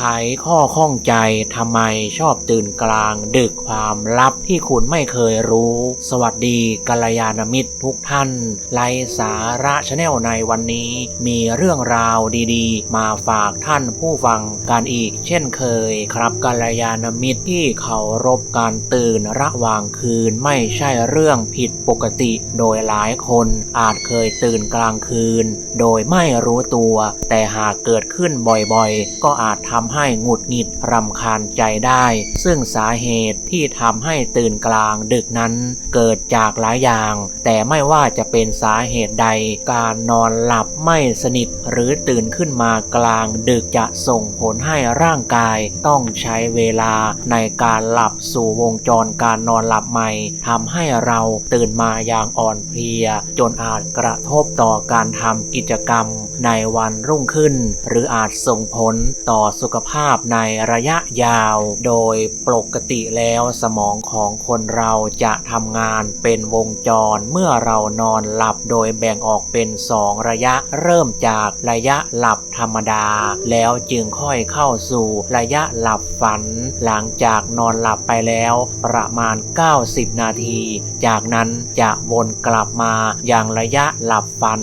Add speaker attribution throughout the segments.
Speaker 1: ไขข้อข้องใจทำไมชอบตื่นกลาง ดึกความลับที่คุณไม่เคยรู้ สวัสดีกัลยาณมิตรทุกท่าน ไลสาระชาแนลในวันนี้ มีเรื่องราวดีๆ มาฝากท่านผู้ฟังกันอีกเช่นเคยครับกัลยาณมิตรที่เคารพการตื่นระหว่างคืนไม่ใช่เรื่องผิดปกติ โดยหลายคนอาจเคยตื่นกลางคืน โดยไม่รู้ตัว แต่หากเกิดขึ้นบ่อยๆ ก็อาจทำให้หงุดหงิดรำคาญใจได้ ซึ่งสาเหตุที่ทำให้ตื่นกลางดึกนั้น เกิดจากหลายอย่าง แต่ไม่ว่าจะเป็นสาเหตุใด การนอนหลับไม่สนิทหรือตื่นขึ้นมากลางดึกจะส่งผลให้ร่างกายต้องใช้เวลาในการหลับสู่วงจรการนอนหลับใหม่ทำให้เราตื่นมาอย่างอ่อนเพลีย จนอาจกระทบต่อการทำกิจกรรมในวันรุ่งขึ้น หรืออาจส่งผลต่อสุขภาพในระยะยาว โดยปกติแล้วสมอง ของคนเราจะทำงานเป็นวงจรเมื่อเรานอนหลับโดยแบ่งออกเป็นสองระยะเริ่มจากระยะหลับธรรมดา แล้วจึงค่อยเข้าสู่ระยะหลับฝัน หลังจากนอนหลับไปแล้วประมาณ 90 นาที จากนั้นจะวนกลับมาอย่างระยะหลับฝัน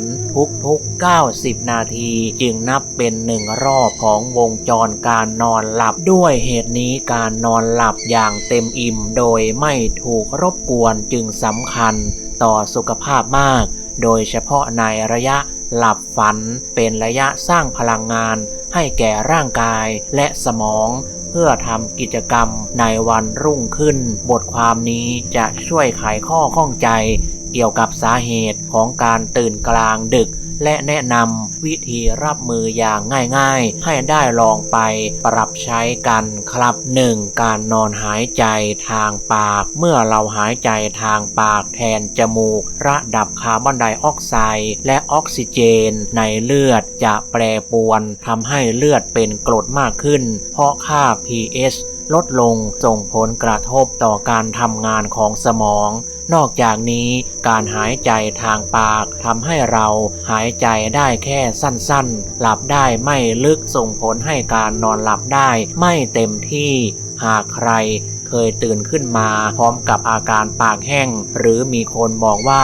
Speaker 1: ทุกๆ 90 นาทีจึงนับเป็นหนึ่งรอบของวงจรการนอนหลับด้วยเหตุนี้การนอนหลับอย่างเต็มอิ่มโดยไม่ถูกรบกวนจึงสำคัญต่อสุขภาพมาก โดยเฉพาะในระยะหลับฝันเป็นระยะสร้างพลังงาน ให้แก่ร่างกายและสมอง เพื่อทำกิจกรรมในวันรุ่งขึ้น บทความนี้จะช่วยไขข้อข้องใจ เกี่ยวกับสาเหตุของการตื่นกลางดึก และแนะนำวิธีรับมืออย่างง่ายๆ ให้ได้ลองไปปรับใช้กันครับ 1. การนอนหายใจทางปาก เมื่อเราหายใจทางปากแทนจมูก ระดับคาร์บอนไดออกไซด์และออกซิเจน ในเลือดจะแปรปรวนทำให้เลือดเป็นกรดมากขึ้น เพราะค่า pH ลดลงส่งผลกระทบต่อการทำงานของสมอง นอกจากนี้การหายใจทางปากทำให้เราหายใจได้แค่สั้นๆ หลับได้ไม่ลึกส่งผลให้การนอนหลับได้ไม่เต็มที่ หากใครเคยตื่นขึ้นมาพร้อมกับอาการปากแห้ง หรือมีคนบอกว่า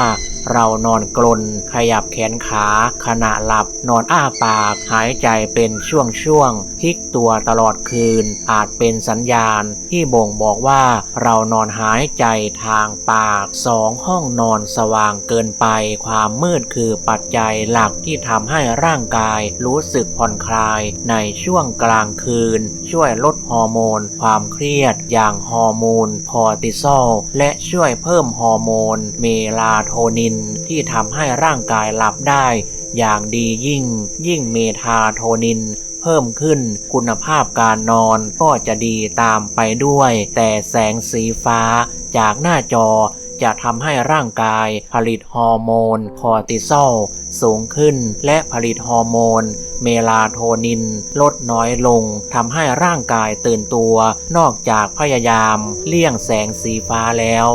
Speaker 1: เรานอนกลน ขยับแขนขา ขณะหลับ นอนอ้าปาก หายใจเป็นช่วงๆพลิกตัวตลอดคืน อาจเป็นสัญญาณที่บ่งบอกว่าเรานอนหายใจทางปากสองห้องนอนสว่างเกินไป ความมืดคือปัจจัยหลักที่ทำให้ร่างกายรู้สึกผ่อนคลายในช่วงกลางคืน ช่วยลดฮอร์โมน ความเครียด อย่างฮอร์โมนคอร์ติซอลและช่วยเพิ่มฮอร์โมน เมลาโทนินที่ทำให้ร่างกายหลับได้อย่างดียิ่ง ยิ่งเมทาโทนินเพิ่มขึ้นคุณภาพการนอนก็จะดีตามไปด้วย แต่แสงสีฟ้าจากหน้าจอจะทำให้ร่างกายผลิตฮอร์โมนคอร์ติซอลสูงขึ้น และผลิตฮอร์โมน เมลาโทนิน ลดน้อยลงทำให้ร่างกายตื่นตัว นอกจากพยายาม เลี่ยงแสงสีฟ้าแล้ว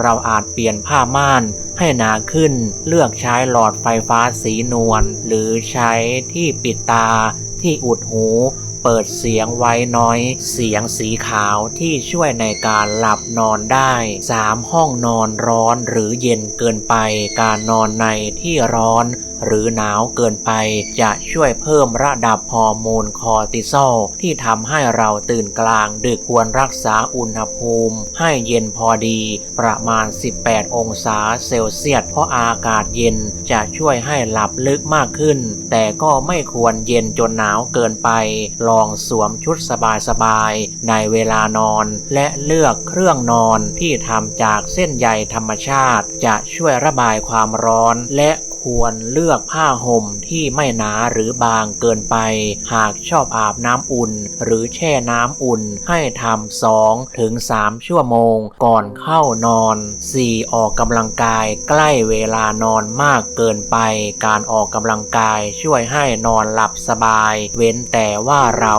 Speaker 1: เราอาจเปลี่ยนผ้าม่านให้หนาขึ้น เลือกใช้หลอดไฟฟ้าสีนวลหรือใช้ที่ปิดตาที่อุดหูเปิดเสียงไว้น้อย เสียงสีขาวที่ช่วยในการหลับนอนได้ 3. ห้องนอนร้อนหรือเย็นเกินไป การนอนในที่ร้อน หรือหนาวเกินไป จะช่วยเพิ่มระดับฮอร์โมนคอร์ติซอลที่ทำให้เราตื่นกลางดึกควรรักษาอุณหภูมิ ให้เย็นพอดี ประมาณ 18 องศาเซลเซียสเพราะอากาศเย็นจะช่วยให้หลับลึกมากขึ้น แต่ก็ไม่ควรเย็นจนหนาวเกินไป ลองสวมชุดสบายๆในเวลานอน และเลือกเครื่องนอนที่ทำจากเส้นใยธรรมชาติ จะช่วยระบายความร้อนและ ควรเลือกผ้าห่มที่ไม่หนาหรือบางเกินไป หากชอบอาบน้ำอุ่น หรือแช่น้ำอุ่นให้ทำสองถึงสามชั่วโมงก่อนเข้านอน 4. ออกกำลังกายใกล้เวลานอนมากเกินไป การออกกำลังกายช่วยให้นอนหลับสบาย เว้นแต่ว่าเรา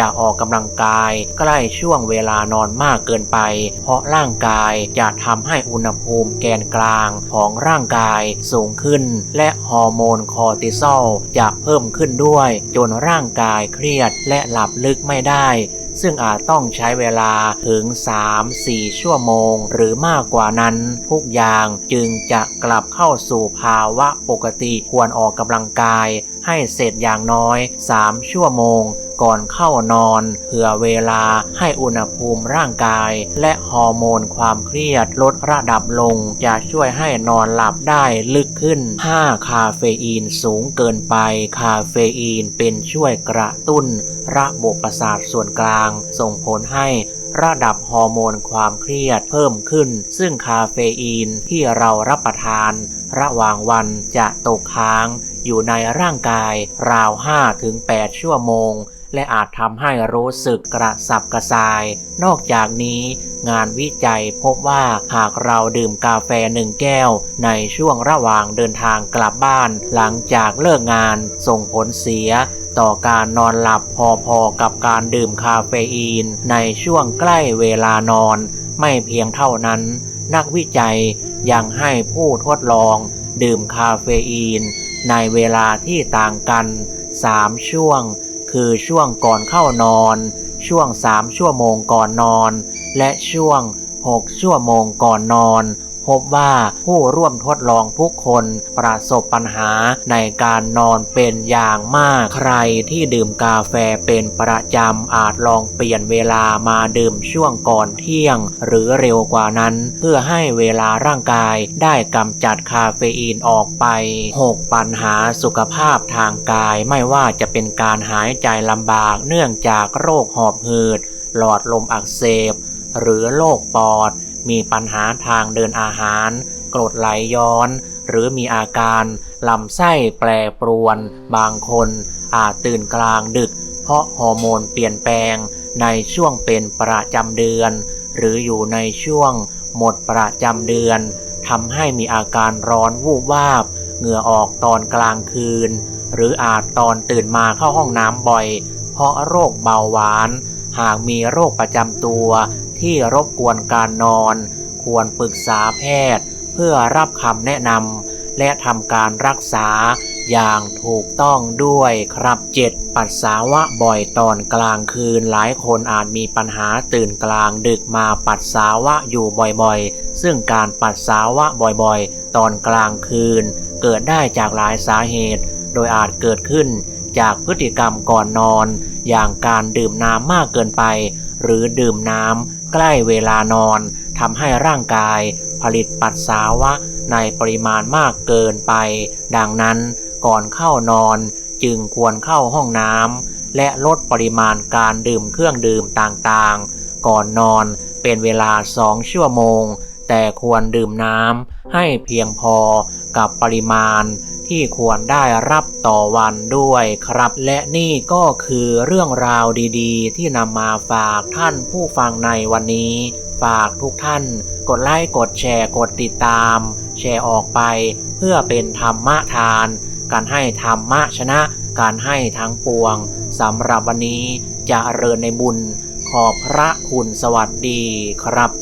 Speaker 1: จะออกกำลังกายใกล้ช่วงเวลานอนมากเกินไป เพราะร่างกายจะทำให้อุณหภูมิแกนกลางของร่างกายสูงขึ้นและฮอร์โมนคอร์ติซอลจะเพิ่มขึ้นด้วย จนร่างกายเครียดและหลับลึกไม่ได้ ซึ่งอาจต้องใช้เวลาถึง 3-4 ชั่วโมง หรือมากกว่านั้น ทุกอย่างจึงจะกลับเข้าสู่ภาวะปกติควรออกกำลังกายให้เสร็จอย่างน้อย 3 ชั่วโมง ก่อนเข้านอนเผื่อเวลาให้อุณหภูมิร่างกาย และฮอร์โมนความเครียดลดระดับลง จะช่วยให้นอนหลับได้ลึกขึ้น 5 คาเฟอีนสูงเกินไป คาเฟอีนเป็นช่วยกระตุ้น ระบบประสาทส่วนกลาง ส่งผลให้ระดับฮอร์โมนความเครียดเพิ่มขึ้น ซึ่งคาเฟอีนที่เรารับประทาน ระหว่างวันจะตกค้างอยู่ในร่างกายราว 5-8 ชั่วโมง และอาจทำให้รู้สึกกระสับกระส่าย นอกจากนี้งานวิจัยพบว่าหากเราดื่มกาแฟหนึ่งแก้ว ในช่วงระหว่างเดินทางกลับบ้าน หลังจากเลิกงานส่งผลเสีย ต่อการนอนหลับพอๆกับการดื่มคาเฟอีน ในช่วงใกล้เวลานอน ไม่เพียงเท่านั้น นักวิจัยยังให้ผู้ทดลอง ดื่มคาเฟอีน ในเวลาที่ต่างกัน 3 ช่วง คือช่วงก่อนเข้านอน ช่วง 3 ชั่วโมงก่อนนอน และช่วง 6 ชั่วโมงก่อนนอน พบว่าผู้ร่วมทดลองทุกคนประสบปัญหาในการนอนเป็นอย่างมาก ใครที่ดื่มกาแฟเป็นประจำอาจลองเปลี่ยนเวลามาดื่มช่วงก่อนเที่ยง หรือเร็วกว่านั้น เพื่อให้เวลาร่างกายได้กำจัดคาเฟอีนออกไป 6 ปัญหาสุขภาพทางกายไม่ว่าจะเป็นการหายใจลำบากเนื่องจากโรคหอบหืด หลอดลมอักเสบ หรือโรคปอด มีปัญหาทางเดินอาหาร กรดไหลย้อน หรือมีอาการลำไส้แปรปรวน บางคนอาจตื่นกลางดึก เพราะฮอร์โมนเปลี่ยนแปลงในช่วงเป็นประจำเดือน หรืออยู่ในช่วงหมดประจำเดือนทำให้มีอาการร้อนวูบวาบ เหงื่อออกตอนกลางคืน หรืออาจตอนตื่นมาเข้าห้องน้ำบ่อย เพราะโรคเบาหวาน หากมีโรคประจำตัว ที่รบกวนการนอน ควรปรึกษาแพทย์ เพื่อรับคำแนะนำและทำการรักษาอย่างถูกต้องด้วยครับ 7. ปัสสาวะบ่อยตอนกลางคืนหลายคนอาจมีปัญหาตื่นกลางดึกมาปัสสาวะอยู่บ่อยๆ ซึ่งการปัสสาวะบ่อยๆ ตอนกลางคืน เกิดได้จากหลายสาเหตุ โดยอาจเกิดขึ้น จากพฤติกรรมก่อนนอน อย่างการดื่มน้ำมากเกินไป หรือดื่มน้ำใกล้เวลานอนทำให้ร่างกาย ผลิตปัสสาวะในปริมาณมากเกินไป ดังนั้นก่อนเข้านอนจึงควรเข้าห้องน้ำและลดปริมาณการดื่มเครื่องดื่มต่างๆ ก่อนนอนเป็นเวลา2ชั่วโมง แต่ควรดื่มน้ำให้เพียงพอกับปริมาณ ที่ควรได้รับต่อวันด้วยครับ และนี่ก็คือเรื่องราวดีๆ ที่นำมาฝากท่านผู้ฟังในวันนี้ ฝากทุกท่าน กดไลค์กดแชร์กดติดตาม แชร์ออกไป เพื่อเป็นธรรมทาน การให้ธรรมะชนะ การให้ทั้งปวงสำหรับวันนี้จะเริญในบุญขอบพระคุณสวัสดีครับ